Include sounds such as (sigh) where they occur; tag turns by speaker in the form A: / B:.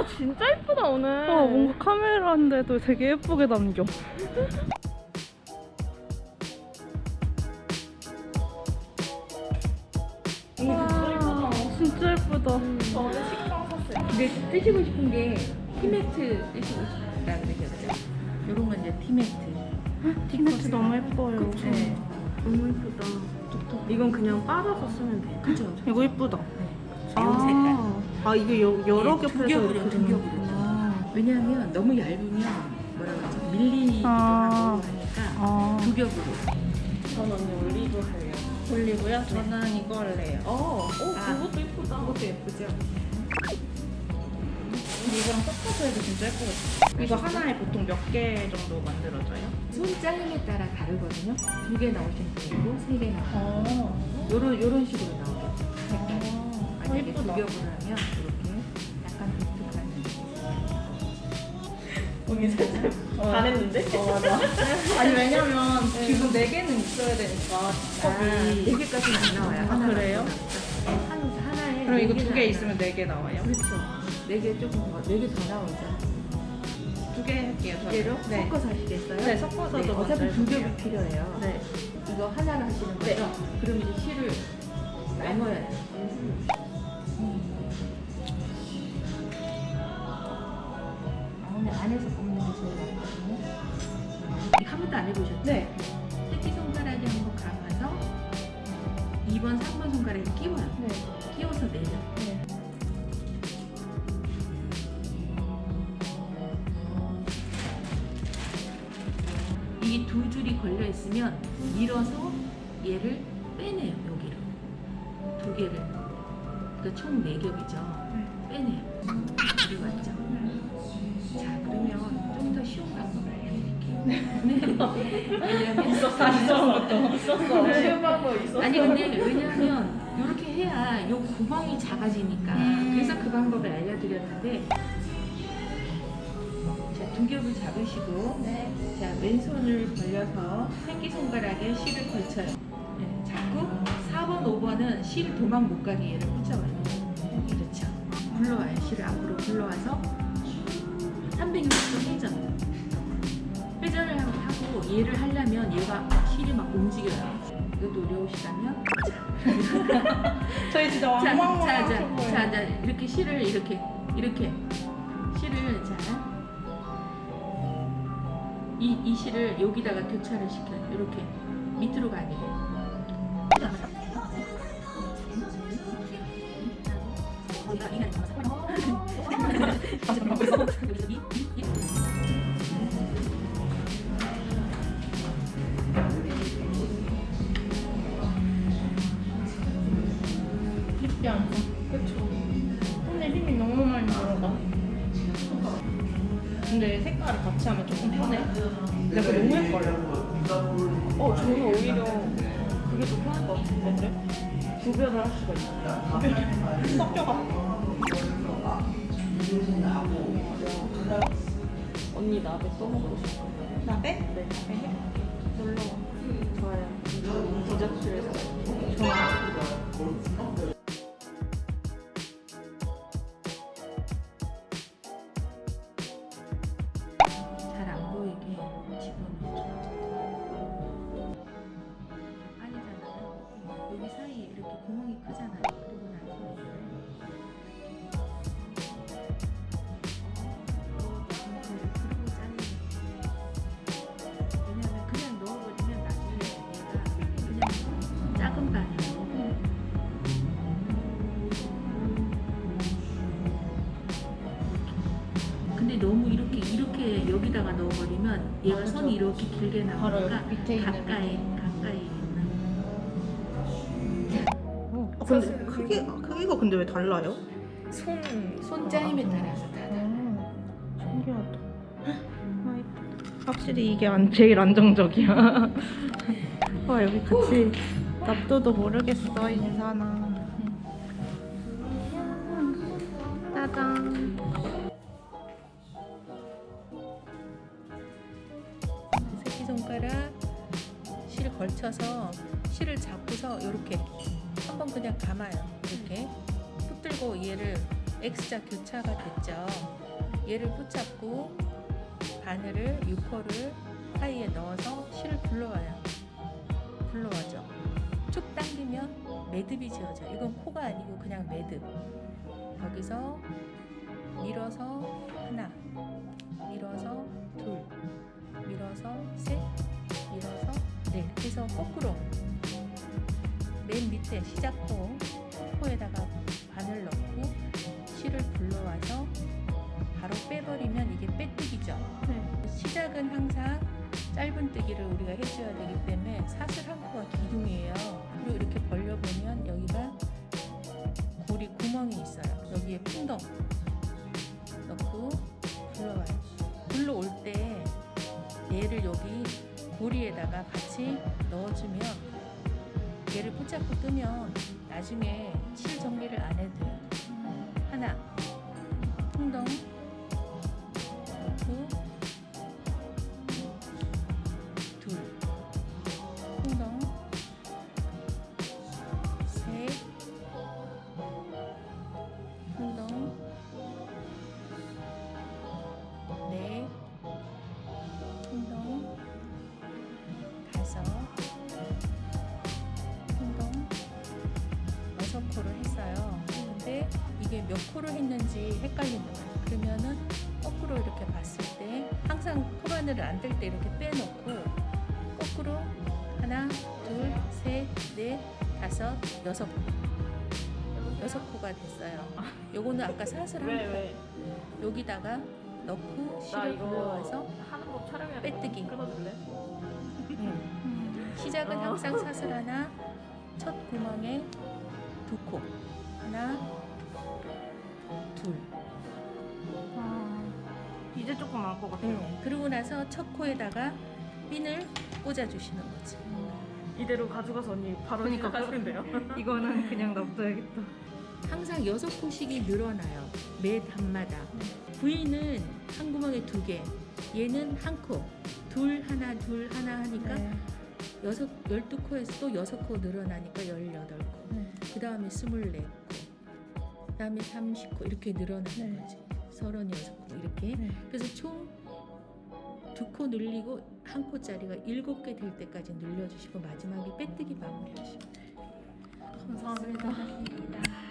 A: 와 진짜 예쁘다 오늘.
B: 와 뭔가 카메라인데도 되게 예쁘게 남겨. 와 진짜 예쁘다.
A: 저 오늘 식빵 샀어요.
C: 근데 뜨시고 싶은 게 티매트 뜨시고 싶다는 얘기였죠. 요런 건 이제 티매트.
B: 티셔츠 너무 예뻐요.
C: 네.
A: 너무 예쁘다. 이건 그냥 빨아서 쓰면 돼.
C: 그죠?
B: 이거 예쁘다.
C: 요 색깔.
A: 아 이게 여, 여러
C: 네, 개두
A: 펴서
C: 겹으로,
A: 이렇게
C: 두 겹으로.
A: 거구나.
C: 왜냐하면 너무 얇으면 뭐라 그러죠? 밀리기도
B: 아.
C: 하고 하니까
B: 아
C: 두 겹으로.
A: 전 언니 올리브 할래요. 올리브요? 저는 이거 할래요. 어, 오,
C: 아.
A: 그것도 예쁘다.
C: 그것도 예쁘죠?
A: 이거랑 섞어서 해도 진짜 예쁘겠다. 이거 하나에 보통 몇 개 정도 만들어져요?
C: 손 짜임에 따라 다르거든요. 두 개 나오신 분이고 세 개 나오신
A: 어.
C: 분. 요런 요런 식으로. 색깔.
A: 어,
C: 두
A: 예쁘다.
C: 하면 이렇게 약간 독특한
A: 여기 살짝
C: 어.
A: 반했는데? 어, 맞아. 아니, 왜냐면 지금 네 개는 있어야 되니까.
C: 아, 네 개까지는 안 나와요.
A: 아,
C: 하나
A: 그래요?
C: 한 하나에
A: 그럼
C: 네
A: 이거
C: 개는 두개안
A: 있으면 네개 나와요?
C: 나와요. 그렇죠. 네 개 조금 더네개 더 나오죠.
A: 두 개 할게요.
C: 두
A: 저는.
C: 개로
A: 네.
C: 섞어서 하시겠어요?
A: 네, 섞어서도
C: 네,
A: 먼저
C: 어차피 두
A: 해볼게요.
C: 겹이 필요해요.
A: 네.
C: 이거 하나를 하시는 거죠?
A: 네.
C: 그럼 이제 실을 나눠야 돼요. 아, 근데 안에서 뽑는 게 제일 낫거든요. 이거 한 번도 안 해보셨죠?
A: 네.
C: 새끼손가락에 한번 감아서 2번, 3번 손가락에 끼워요.
A: 네.
C: 끼워서 내려.
A: 네.
C: 이게 두 줄이 걸려 있으면 밀어서 얘를 빼내요 여기로 두 개를 그러니까 총네 겹이죠 빼내요 그리고 왔죠 자 그러면 좀 더 쉬운 방법을 알려드릴게요 네. 왜냐면 (laughs)
A: 있었어.
C: 네.
A: 쉬운 방법 있었어.
C: 아니 근데 왜냐하면 이렇게 해야 요 구멍이 작아지니까
A: 음.
C: 그래서 그 방법을 알려드렸는데 자 두 겹을 잡으시고
A: 네.
C: 자 왼손을 벌려서 새끼손가락에 실을 걸쳐요 네, 잡고 4번 5번은 실 도망 못 가게 얘를 그렇죠 불러와요 실을 앞으로 불러와서 360도 회전 회전을 하고 얘를 하려면 얘가 실이 막 움직여요 이것도 어려우시다면 (laughs)
A: 저희 진짜
C: 자,
A: 왕왕왕
C: 자, 자,
A: 거예요.
C: 자, 자, 이렇게 실을 이렇게, 이렇게 실을 자, 이, 이 실을 여기다가 교차를 시켜요. 이렇게 밑으로 가게.
A: 쉽지 같이 하면 조금 편해. 근데 그거 너무 헷갈려. 어, 저는 오히려 그게 더 편할 것 같은데? 구별을 할 수가 있어. 구별. 섞여가. 언니 나베 써먹고 싶어. 나베? 네, 나베 해. 놀러 와. 좋아요. 디저트에서. 좋아.
C: 잘 집어넣어줘. 아니잖아요. 여기 사이에 이렇게 구멍이 크잖아요. 그리고 나서 이거를 넣어버리면 얘가 선이 이렇게 길게
A: 바로
C: 나오니까
A: 여기 밑에 있는
C: 가까이 가까이 있는
A: 아, 근데 크기, 크기가 근데 왜 달라요? 손.
C: 손짜임에 따라서 다 달라.
B: 신기하다. 아. 확실히 이게 안, 제일 안정적이야. (laughs) 와 여기 같이 납도도 모르겠어 인사나. 짜잔.
C: 손가락 실을 걸쳐서 실을 잡고서 이렇게 한번 그냥 감아요. 이렇게 붙들고 얘를 X자 교차가 됐죠. 얘를 붙잡고 바늘을 6호를 사이에 넣어서 실을 불러와요. 불러와죠. 쭉 당기면 매듭이 지어져. 이건 코가 아니고 그냥 매듭. 여기서 밀어서 하나, 밀어서 둘, 밀어서 셋, 밀어서 넷. 해서 거꾸로 맨 밑에 시작 코 코에다가 바늘 넣고 실을 불러와서 바로 빼버리면 이게 빼뜨기죠.
B: 네.
C: 시작은 항상 짧은 뜨기를 우리가 해줘야 되기 때문에 사슬 한 코가 기둥이에요. 그리고 이렇게 벌려보면 여기가 고리 구멍이 있어요. 여기에 풍덩 넣고 불러와요. 불러올 때 얘를 여기 고리에다가 같이 넣어주면 얘를 붙잡고 뜨면 나중에 실 정리를 안 해도. 하나, 풍덩 넣고 몇 코를 했는지 헷갈리는 거예요. 그러면은 거꾸로 이렇게 봤을 때 항상 코바늘을 안 들 때 이렇게 빼놓고 거꾸로 하나, 둘, 셋, 넷, 다섯, 여섯 코. 여섯 코가 됐어요. 요거는 아까 사슬 왜한
A: 왜?
C: 코 여기다가 넣고
A: 나
C: 실을
A: 이거
C: 불러와서
A: 하는 거 촬영해야
C: 빼뜨기.
A: 끊어줄래?
C: 음. 시작은
A: 어.
C: 항상 사슬 하나, 첫 구멍에 두 코. 하나, 둘.
B: 아, 이제 조금 알것 같아요.
C: 음. 그러고 나서 첫 코에다가 핀을 꽂아주시는 거지.
A: 이대로 가져가서 언니 바로
B: 그러니까
A: 돼요. (laughs)
B: 이거는 그냥 놔둬야겠다.
C: 항상 여섯 코씩이 늘어나요. 매 단마다. V는 한 구멍에 두 개. 얘는 한 코. 둘, 하나, 둘, 하나 하니까
B: 네.
C: 여섯, 열두 코에서 또 여섯 코 늘어나니까 열여덟 코.
B: 네.
C: 그 다음에 스물네 코. 그 다음에 삼십 코. 이렇게 늘어나는
B: 네.
C: 거지. 서른여섯 코. 이렇게.
B: 네.
C: 그래서 총 두 코 늘리고 한 코짜리가 일곱 개 될 때까지 늘려주시고 마지막에 빼뜨기 마무리하시면 돼요.
B: 감사합니다.
C: 감사합니다.